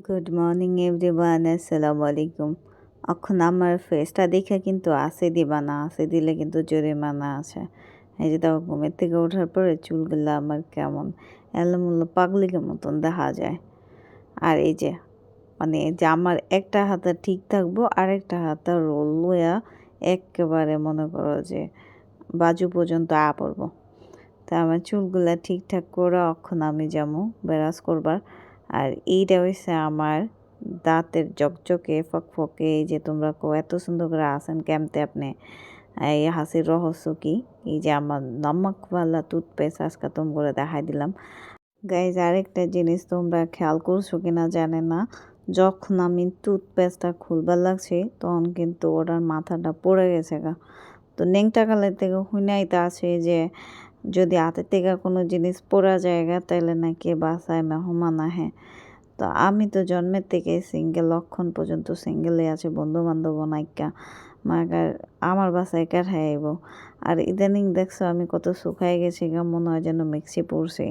Good morning everyone আসসালামু আলাইকুম এখন আমার ফেসটা দেখে কিন্তু আসে দিবা না আসে দিলে কিন্তু জরিমানা আছে। এই যে দেখো, ঘুমের থেকে ওঠার পরে চুলগুলো আমার কেমন, এলোমুলো পাগলিকের মতন দেখা যায়। আর এই যে মানে যে আমার একটা হাতে ঠিক থাকব আর একটা হাতে রোল লইয়া একেবারে মনে করো যে বাজু পর্যন্ত আ পড়ব। তা আমার চুলগুলা ঠিকঠাক করে অখন আমি যাব বেরাজ করবার। আর এইটা হয়েছে আমার দাঁতের জকজকে, ফকফকে, এই যে তোমরা কো এত সুন্দর করে আসেন ক্যাম্পতে আপনি? এই হাসির রহস্য কি? এই যে আমার নমকওয়ালা টুথপেস্ট আজকে তোম করে দেখাই দিলাম। গাইজ আরেকটা জিনিস তোমরা খেয়াল করছ কিনা জানে না? যখন আমি টুথপেস্টটা খুলবার লাগছি, তখন কিন্তু ওটার মাথাটা পড়ে গেছে গা। তো নেংটা কালের থেকে হুইনাইতে আছে যে যদি হাতের থেকে কোনো জিনিস পড়া জায়গা তাহলে নাকি বাসায় মেহমান আহে। তো আমি তো জন্মের থেকে সিঙ্গেল লক্ষণ পর্যন্ত সিঙ্গেলে আছে বন্ধু বান্ধব নাইকা। মাগার, আমার বাসায় কাঠাই আইব। আর ইদানিং দেখছ আমি কত শুকাই গেছি মনে হয় যেন মিক্সি পড়ছি।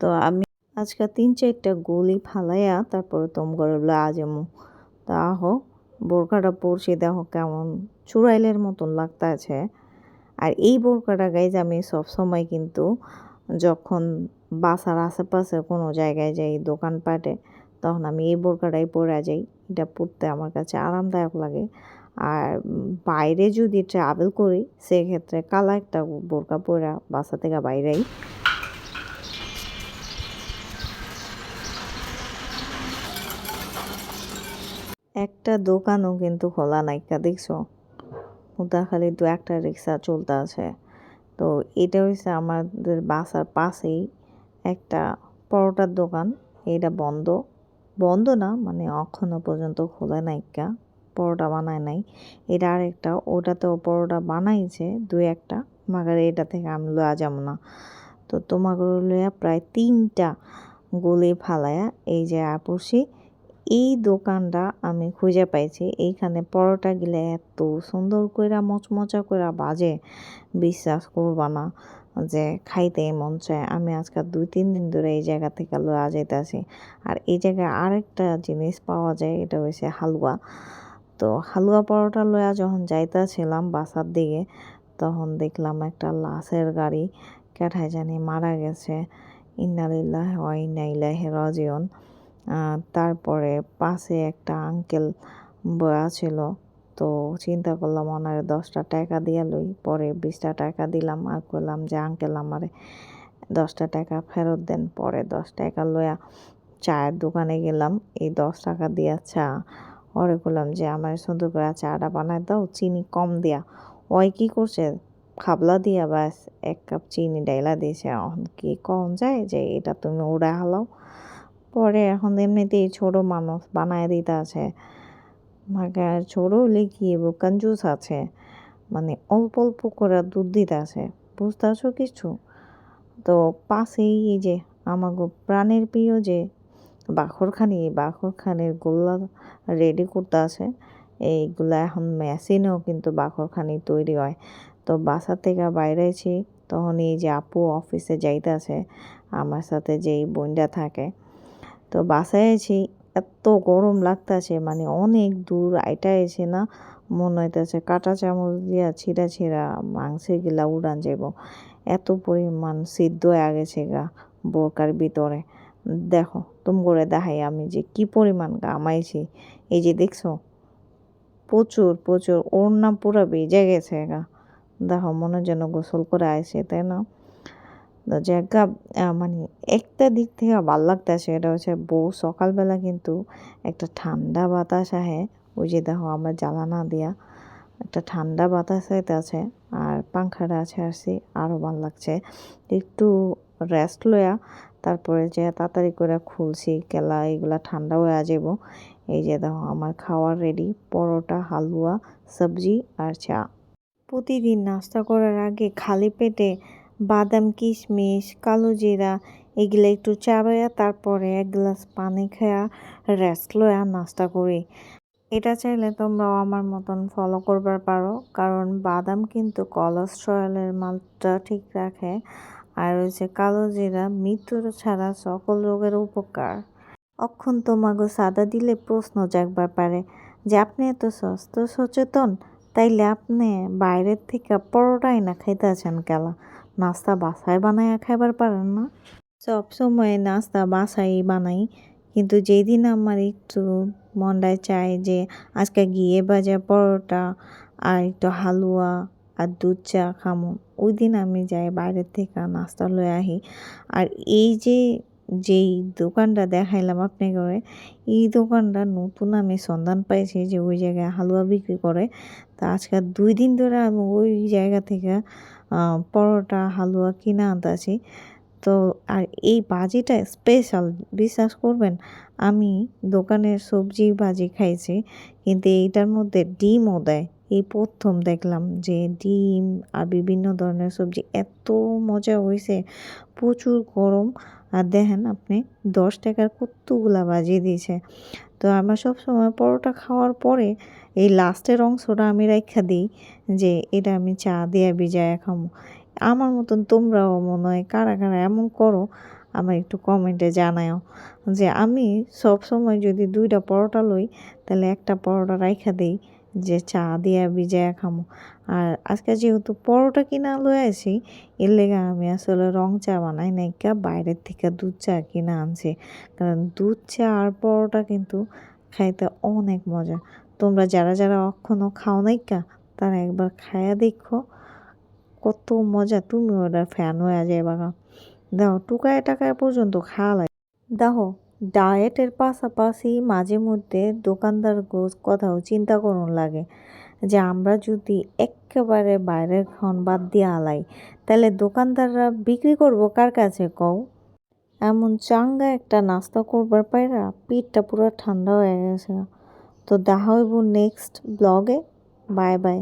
তো আমি আজকে তিন চারটা গুলি ফালাইয়া তারপরে তোম করে আজমু তা আহো, বোরখাটা পড়ছি দেখো কেমন চুড়াইলের মতন লাগতেছে। আর এই বোরকাটা গাইজ আমি সবসময় কিন্তু যখন বাসার আশেপাশে কোনো জায়গায় যাই দোকানপাটে তখন আমি এই বোরকাটাই পরে যাই। এটা পরতে আমার কাছে আরামদায়ক লাগে। আর বাইরে যদি ট্রাভেল করি, সেক্ষেত্রে কালা একটা বোরকা পরা বাসা থেকে বাইরেই একটা দোকানও কিন্তু খোলা নাইকা দেখছ? হুদা খালি দু একটা রিক্সা চলতে আছে। তো এটা হচ্ছে আমাদের বাসার পাশেই একটা পরোটার দোকান। এটা বন্ধ। বন্ধ না মানে এখনও পর্যন্ত খোলা নাইকা পরোটা বানায় নাই। এটা আরেকটা, ওটাতেও পরোটা বানাইছে দু একটা, মাগার এটা থেকে আমি লয়া যাব না। তো তোমাকে লইয়া প্রায় তিনটা গলি ফালায়া এই যে আপসি এই দোকানটা আমি খুঁজে পাইছি। এইখানে পরোটা গিলে এত সুন্দর করে মচমচা করে বাজে। বিশ্বাস করবা না যে খাইতে মন চায়। আমি আজকে দুই তিন দিন ধরে এই জায়গা থেকে লওয়া যাইতেছি। আর এই জায়গায় আরেকটা জিনিস পাওয়া যায়, এটা হয়েছে হালুয়া। তো হালুয়া পরোটা লয়া যখন যাইতেছিলাম বাসার দিকে, তখন দেখলাম একটা লাশের গাড়ি কেঠায় জানি মারা গেছে। ইন্নালিল্লাহ ওয়াইনাইলাহ রাজিউন। তারপরে পাশে একটা আঙ্কেল বয়া ছিল। তো চিন্তা করলাম ওনারে দশটা টাকা দিয়া লই। পরে বিশটা টাকা দিলাম আর করলাম যে আঙ্কেল আমারে দশটা টাকা ফেরত দেন। পরে দশ টাকা লইয়া চায়ের দোকানে গেলাম। এই দশ টাকা দিয়া চা। ওরে করলাম যে, আমার সুন্দর করে চাটা বানায় দাও, চিনি কম দিয়া। ওই কি করছে? খাবলা দিয়া ব্যাস, এক কাপ চিনি ডাইলা দিয়েছে কি কম যায় যে, এটা তুমি উড়া হালাও। পরে এখন এমনিতেই ছোটো মানুষ বানায় দিতে আছে। মাকে ছোটো হলে কি কঞ্জুস আছে? মানে অল্প অল্প করে দুধ দিতে আছে। বুঝতে আছো কিছু? তো পাশেই এই যে আমাগো প্রাণের প্রিয় যে বাখরখানি, এই বাখরখানির গোল্লা রেডি করতে আছে। এইগুলা এখন মেশিনেও কিন্তু বাখরখানি তৈরি হয়। তো বাসা থেকে বাইরেছি তখন এই যে আপু অফিসে যাইতে আছে। আমার সাথে যেই বোনটা থাকে তো বাসায় আছি, এত গরম লাগতেছে মানে অনেক দূর, আইটা এসে না মনে হইতেছে কাটা চামচ দিয়া ছিঁড়া ছিঁড়া মাংসে গিলা উড়ান যাব এত পরিমাণ সিদ্ধ হয়ে গেছে গা বোরকার ভিতরে। দেখো, তুম করে দেখাই আমি যে কি পরিমাণ গামাইছি এই যে দেখছ, প্রচুর প্রচুর, ওড়না পুরো বেজে গেছে গা। দেখো মনে যেন গোসল করে আইছে, তাই না? জায়গা মানে একটা দিক থেকে ভালো লাগতেছে, এটা হচ্ছে বউ সকালবেলা কিন্তু একটা ঠান্ডা বাতাস আহে। ওই যে দেখো আমরা জ্বালানা দিয়া একটা ঠান্ডা বাতাস আছে আর পাংখাটা আছে আসছি আরও ভালো লাগছে। একটু রেস্ট লয়া তারপরে যে তাড়াতাড়ি করে খুলছি, কেলা এগুলা ঠান্ডা হয়ে যাব এই যে দেখো আমার খাওয়ার রেডি পরোটা, হালুয়া, সবজি আর চা। প্রতিদিন নাস্তা করার আগে খালি পেটে বাদাম, কিশমিশ, কালো জিরা, এগুলো একটু চাবাইয়া তারপরে এক গ্লাস পানি খায়া রেস্ট লয়া নাস্তা করি। এটা চাইলে তোমরাও আমার মতন ফলো করবার পারো, কারণ বাদাম কিন্তু কোলেস্ট্রলের মাত্রা ঠিক রাখে, আর হচ্ছে কালো জিরা মৃত্যুর ছাড়া সকল রোগের উপকার। অক্ষণ তোমাকে সাদা দিলে প্রশ্ন জাগবার পারে যে, আপনি এত স্বাস্থ্য সচেতন? তাইলে আপনি বাইরের থেকে পরোটাই না খাইতেছেন কেলা? নাস্তা বাসায় বানাইয়া খাইবার পারেন না। সব সময় নাস্তা বাসায় বানাই। কিন্তু যেদিন আমার একটু মনটায় চায় যে আজকে গিয়ে বাজে পরোটা আর একটু হালুয়া আর দুধ চা খামো, ওই দিন আমি যাই বাইরের থেকে নাস্তা লয়ে আহি। আর এই যে, যেই দোকানটা দেখাইলাম আপনি করে এই দোকানটা নতুন আমি সন্ধান পাইছি যে ওই জায়গায় হালুয়া বিক্রি করে। তা আজকে দুই দিন ধরে আমি ওই জায়গা থেকে পরোটা, হালুয়া, কিনে আনতেছি তো, আর এই ভাজিটা স্পেশাল বিশ্বাস করবেন, আমি দোকানের সবজি ভাজি খাইছি, কিন্তু এইটার মধ্যে ডিমও দেয়। এই প্রথম দেখলাম যে ডিম আর বিভিন্ন ধরনের সবজি এত মজা হয়েছে প্রচুর গরম। আর দেখেন আপনি, দশ টাকার কতগুলা বাজিয়ে দিয়েছে। তো আমার সব সময় পরোটা খাওয়ার পরে এই লাস্টের অংশটা আমি রাখা দিই যে এটা আমি চা দিয়ে ভিজায় খামো। আমার মতন তোমরাও মনে হয় কারা কারা এমন করো, আমার একটু কমেন্টে জানাও যে আমি সব সময় যদি দুইটা পরোটা লই, তাহলে একটা পরোটা রাইখা দিই। যে চা দিয়া ভিজায়া খামো। আর আজকে যেহেতু পরোটা কিনা লয়ে আসি এর লেগে আমি আসলে রং চা বানাই নাইকা বাইরের থেকে দুধ চা কিনা আনছি। কারণ দুধ চা আর পরোটা কিন্তু খাইতে অনেক মজা। তোমরা যারা যারা এখনও খাও নাইকা তারা একবার খায়া দেখো। কত মজা, তুমি ওটার ফ্যান হয়ে যায় বাবা দেখো টুকায় টাকায় পর্যন্ত খাওয়া লাগে। দেখো ডায়েটের পাশাপাশি মাঝে মধ্যে দোকানদার কথাও চিন্তা করুন লাগে যে আমরা যদি একেবারে বাইরের খাওয়ান বাদ দিয়ে আলাই, তাহলে দোকানদাররা বিক্রি করব কার কাছে কও? এমন চাঙ্গা একটা নাস্তা করবার পাইরা পিঠটা পুরো ঠান্ডা হয়ে গেছে। তো দেখা হইব নেক্সট ব্লগে বাই বাই